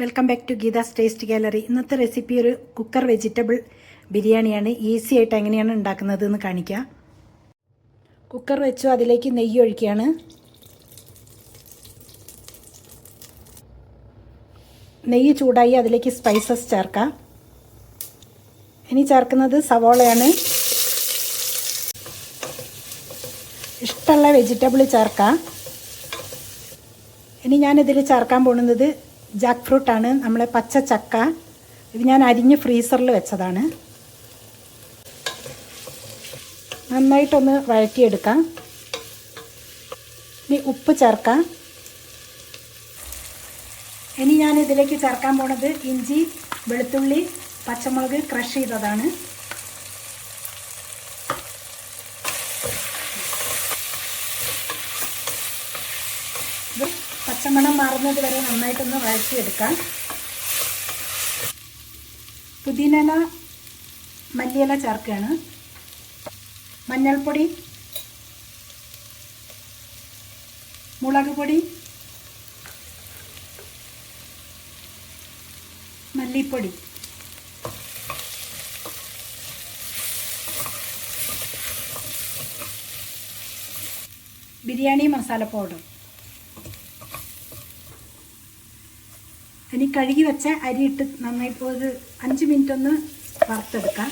Welcome back to Geetha's taste gallery. ഇന്നത്തെ recipe ഒരു cooker vegetable ബിരിയാണിയാണ്. ഈസി ആയിട്ട് എങ്ങനെയാണ് ഉണ്ടാക്കുന്നത് എന്ന് കാണിക്കാം. കുക്കർ വെച്ചു അതിലേക്ക് നെയ്യ് ഒഴിക്കുകയാണ്. നെയ്യ് ചൂടായി അതിലേക്ക് സ്പൈസസ് ചേർക്കാം. ഇനി ചേർക്കുന്നത് സവോളയാണ്. ഇഷ്ടമുള്ള വെജിറ്റബിൾ ചേർക്കാം. ഇനി ഞാനിതിൽ ചേർക്കാൻ പോകുന്നത് ജാക്ക് ഫ്രൂട്ടാണ് നമ്മളെ പച്ച ചക്ക. ഇത് ഞാൻ അരിഞ്ഞ് ഫ്രീസറിൽ വെച്ചതാണ്. നന്നായിട്ടൊന്ന് വഴറ്റിയെടുക്കാം. ഇനി ഉപ്പ് ചേർക്കാം. ഇനി ഞാൻ ഇതിലേക്ക് ചേർക്കാൻ പോണത് ഇഞ്ചി വെളുത്തുള്ളി പച്ചമുളക് ക്രഷ് ചെയ്തതാണ്. പച്ചമണം മാറുന്നത് വരെ നന്നായിട്ടൊന്ന് വഴറ്റിയെടുക്കാം. പുതിനല മല്ലിയില ചേർക്കുകയാണ്. മഞ്ഞൾപ്പൊടി മുളക് പൊടി മല്ലിപ്പൊടി. ബിരിയാണി മസാല പൗഡർ. ഇനി കഴുകി വെച്ച അരി ഇട്ട് നന്നായിട്ട് ഒരു അഞ്ച് മിനിറ്റ് ഒന്ന് വറുത്തെടുക്കാം.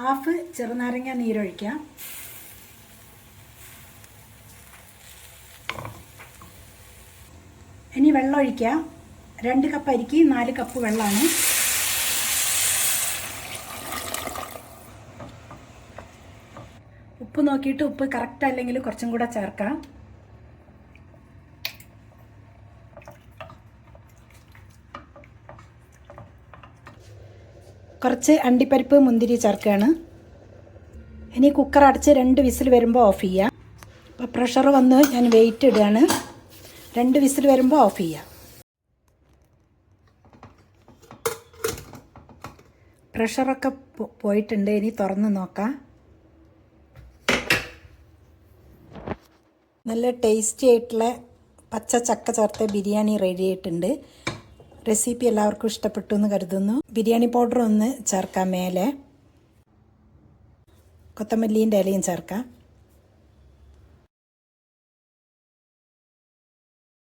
ഹാഫ് ചെറുനാരങ്ങ നീരൊഴിക്കാം. ഇനി വെള്ളം ഒഴിക്കാം. രണ്ട് കപ്പ് അരിക്ക് നാല് കപ്പ് വെള്ളമാണ്. ഉപ്പ് നോക്കിയിട്ട് ഉപ്പ് കറക്റ്റ് അല്ലെങ്കിൽ കുറച്ചും കൂടെ ചേർക്കാം. കുറച്ച് അണ്ടിപ്പരിപ്പ് മുന്തിരി ചേർക്കുകയാണ്. ഇനി കുക്കർ അടച്ച് രണ്ട് വിസിൽ വരുമ്പോൾ ഓഫ് ചെയ്യാം. അപ്പോൾ പ്രഷർ വന്ന് ഞാൻ വെയിറ്റ് ഇടുകയാണ്. രണ്ട് വിസിൽ വരുമ്പോൾ ഓഫ് ചെയ്യാം. പ്രഷറൊക്കെ പോയിട്ടുണ്ട്. ഇനി തുറന്ന് നോക്കാം. നല്ല ടേസ്റ്റി ആയിട്ടുള്ള പച്ച ചക്ക ചേർത്ത ബിരിയാണി റെഡി ആയിട്ടുണ്ട്. റെസിപ്പി എല്ലാവർക്കും ഇഷ്ടപ്പെട്ടു എന്ന് കരുതുന്നു. ബിരിയാണി പൗഡർ ഒന്ന് ചേർക്കാം മേലെ. കൊത്തമല്ലീന്റെ ഇലയും ചേർക്കാം.